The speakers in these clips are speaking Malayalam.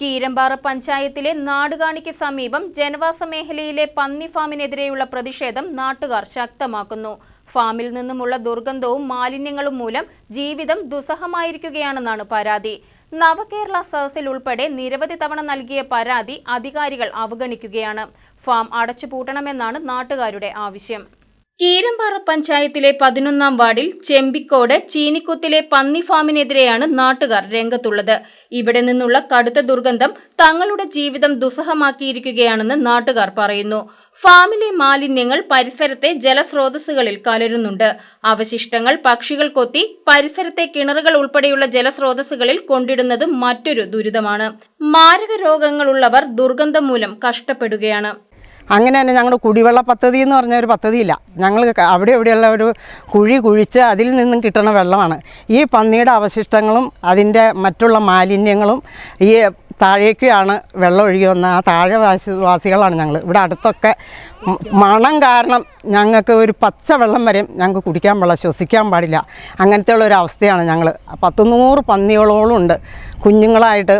കീരമ്പാറ പഞ്ചായത്തിലെ നാടുകാണിക്ക് സമീപം ജനവാസ മേഖലയിലെ പന്നി ഫാമിനെതിരെയുള്ള പ്രതിഷേധം നാട്ടുകാർ ശക്തമാക്കുന്നു. ഫാമിൽ നിന്നുമുള്ള ദുർഗന്ധവും മാലിന്യങ്ങളും മൂലം ജീവിതം ദുസ്സഹമായിരിക്കുകയാണെന്നാണ് പരാതി. നവകേരള സദസ്സിൽ ഉൾപ്പെടെ നിരവധി തവണ നൽകിയ പരാതി അധികാരികൾ അവഗണിക്കുകയാണ്. ഫാം അടച്ചുപൂട്ടണമെന്നാണ് നാട്ടുകാരുടെ ആവശ്യം. കീരമ്പാറ പഞ്ചായത്തിലെ പതിനൊന്നാം വാർഡിൽ ചെമ്പിക്കോട് ചീനിക്കുത്തിലെ പന്നി ഫാമിനെതിരെയാണ് നാട്ടുകാർ രംഗത്തുള്ളത്. ഇവിടെ നിന്നുള്ള കടുത്ത ദുർഗന്ധം തങ്ങളുടെ ജീവിതം ദുസ്സഹമാക്കിയിരിക്കുകയാണെന്ന് നാട്ടുകാർ പറയുന്നു. ഫാമിലെ മാലിന്യങ്ങൾ പരിസരത്തെ ജലസ്രോതസ്സുകളിൽ കലരുന്നുണ്ട്. അവശിഷ്ടങ്ങൾ പക്ഷികൾ കൊത്തി പരിസരത്തെ കിണറുകൾ ഉൾപ്പെടെയുള്ള ജലസ്രോതസ്സുകളിൽ കൊണ്ടിടുന്നത് മറ്റൊരു ദുരിതമാണ്. മാരക രോഗങ്ങളുള്ളവർ ദുർഗന്ധം മൂലം കഷ്ടപ്പെടുകയാണ്. അങ്ങനെ തന്നെ ഞങ്ങളുടെ കുടിവെള്ള പദ്ധതി എന്ന് പറഞ്ഞ ഒരു പദ്ധതിയില്ല. ഞങ്ങൾ അവിടെ ഇവിടെയുള്ള ഒരു കുഴി കുഴിച്ച് അതിൽ നിന്നും കിട്ടുന്ന വെള്ളമാണ്. ഈ പന്നിയുടെ അവശിഷ്ടങ്ങളും അതിന്റെ മറ്റുള്ള മാലിന്യങ്ങളും ഈ താഴേക്കാണ് വെള്ളം ഒഴുകി ആ താഴെ വാസി വാസികളാണ് ഞങ്ങൾ. ഇവിടെ അടുത്തൊക്കെ മണം കാരണം ഞങ്ങൾക്ക് ഒരു പച്ച വെള്ളം വരെയും ഞങ്ങൾക്ക് കുടിക്കാൻ പാടില്ല ശ്വസിക്കാൻ പാടില്ല. അങ്ങനത്തെ ഉള്ള ഒരു അവസ്ഥയാണ് ഞങ്ങൾ. പത്തുനൂറ് പന്നികളോളം ഉണ്ട്. കുഞ്ഞുങ്ങളായിട്ട്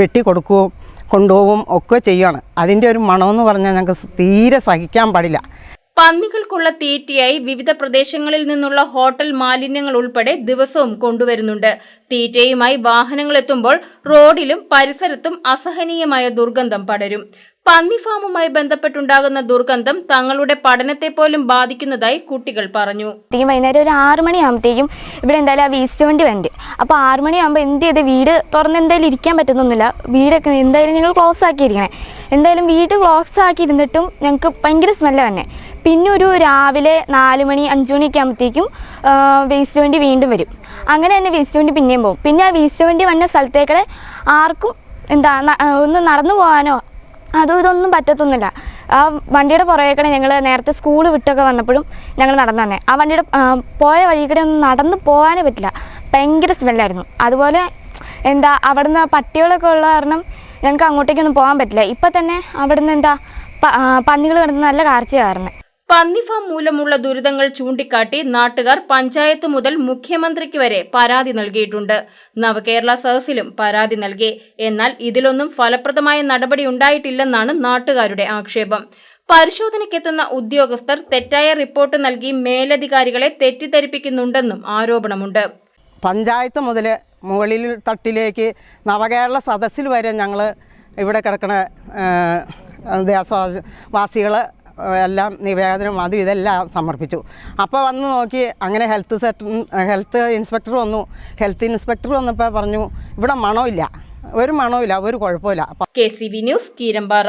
വെട്ടി കൊടുക്കുകയും കൊണ്ടുപോകും ഒക്കെ ചെയ്യുകയാണ് അതിന്റെ ഒരു മണമെന്ന് പറഞ്ഞാൽ ഞങ്ങൾക്ക് തീരെ സഹിക്കാൻ പാടില്ല. പന്നികൾക്കുള്ള തീറ്റയായി വിവിധ പ്രദേശങ്ങളിൽ നിന്നുള്ള ഹോട്ടൽ മാലിന്യങ്ങൾ ഉൾപ്പെടെ ദിവസവും കൊണ്ടുവരുന്നുണ്ട്. തീറ്റയുമായി വാഹനങ്ങൾ എത്തുമ്പോൾ റോഡിലും പരിസരത്തും അസഹനീയമായ ദുർഗന്ധം പടരും. പന്നി ഫാമുമായി ബന്ധപ്പെട്ടുണ്ടാകുന്ന ദുർഗന്ധം തങ്ങളുടെ പഠനത്തെ പോലും ബാധിക്കുന്നതായി കുട്ടികൾ പറഞ്ഞു. വൈകുന്നേരം ഒരു ആറു മണിയാകുമ്പോഴത്തേക്കും ഇവിടെ എന്തായാലും ആ വേസ്റ്റ് വണ്ടി വണ്ട് അപ്പോൾ ആറു മണിയാകുമ്പോൾ എന്ത് ചെയ്ത് വീട് തുറന്ന് എന്തായാലും ഇരിക്കാൻ പറ്റുന്നൊന്നുമില്ല. വീടൊക്കെ എന്തായാലും ഞങ്ങൾ ക്ലോസ് ആക്കിയിരിക്കണേ. എന്തായാലും വീട് ക്ലോസ് ആക്കി ഇരുന്നിട്ടും ഞങ്ങൾക്ക് ഭയങ്കര സ്മെല്ല തന്നെ പിന്നെ ഒരു രാവിലെ നാല് മണി അഞ്ച് മണിയൊക്കെ ആകുമ്പോഴത്തേക്കും വേസ്റ്റ് വണ്ടി വീണ്ടും വരും. അങ്ങനെ തന്നെ വേസ്റ്റ് വണ്ടി പിന്നെയും പോകും. പിന്നെ ആ വേസ്റ്റ് വണ്ടി വന്ന സ്ഥലത്തേക്കടെ ആർക്കും എന്താ ഒന്ന് നടന്നു പോകാനോ അതും ഇതൊന്നും പറ്റത്തൊന്നുമില്ല. ആ വണ്ടിയുടെ പുറകേക്കടെ ഞങ്ങൾ നേരത്തെ സ്കൂൾ വിട്ടൊക്കെ വന്നപ്പോഴും ഞങ്ങൾ നടന്നു തന്നെ ആ വണ്ടിയുടെ പോയ വഴി കൂടെ ഒന്നും നടന്നു പോകാനേ പറ്റില്ല. ഭയങ്കര സ്മെല്ലായിരുന്നു അതുപോലെ എന്താ അവിടുന്ന് പട്ടികളൊക്കെ ഉള്ള കാരണം ഞങ്ങൾക്ക് അങ്ങോട്ടേക്കൊന്നും പോകാൻ പറ്റില്ല. ഇപ്പം തന്നെ അവിടുന്ന് എന്താ പന്നികൾ കിടന്ന് നല്ല കാർച്ച കാരണം പന്നി ഫാം മൂലമുള്ള ദുരിതങ്ങൾ ചൂണ്ടിക്കാട്ടി നാട്ടുകാർ പഞ്ചായത്ത് മുതൽ മുഖ്യമന്ത്രിക്ക് വരെ പരാതി നൽകിയിട്ടുണ്ട്. നവകേരള സദസ്സിലും പരാതി നൽകി. എന്നാൽ ഇതിലൊന്നും ഫലപ്രദമായ നടപടി ഉണ്ടായിട്ടില്ലെന്നാണ് നാട്ടുകാരുടെ ആക്ഷേപം. പരിശോധനയ്ക്കെത്തുന്ന ഉദ്യോഗസ്ഥർ തെറ്റായ റിപ്പോർട്ട് നൽകി മേലധികാരികളെ തെറ്റിദ്ധരിപ്പിക്കുന്നുണ്ടെന്നും ആരോപണമുണ്ട്. പഞ്ചായത്ത് മുതൽ മുകളിൽ തട്ടിലേക്ക് നവകേരള സദസ്സിൽ വരെ ഞങ്ങൾ ഇവിടെ കിടക്കുന്ന ദേശവാസികൾ എല്ലാം നിവേദനം അതും ഇതെല്ലാം സമർപ്പിച്ചു. അപ്പോൾ വന്ന് നോക്കി അങ്ങനെ ഹെൽത്ത് സെറ്റ് ഹെൽത്ത് ഇൻസ്പെക്ടർ വന്നു. ഹെൽത്ത് ഇൻസ്പെക്ടർ വന്നപ്പോൾ പറഞ്ഞു ഇവിടെ മണമില്ല. ഒരു മണമില്ല ഒരു കുഴപ്പമില്ല. K C V news Keerampara.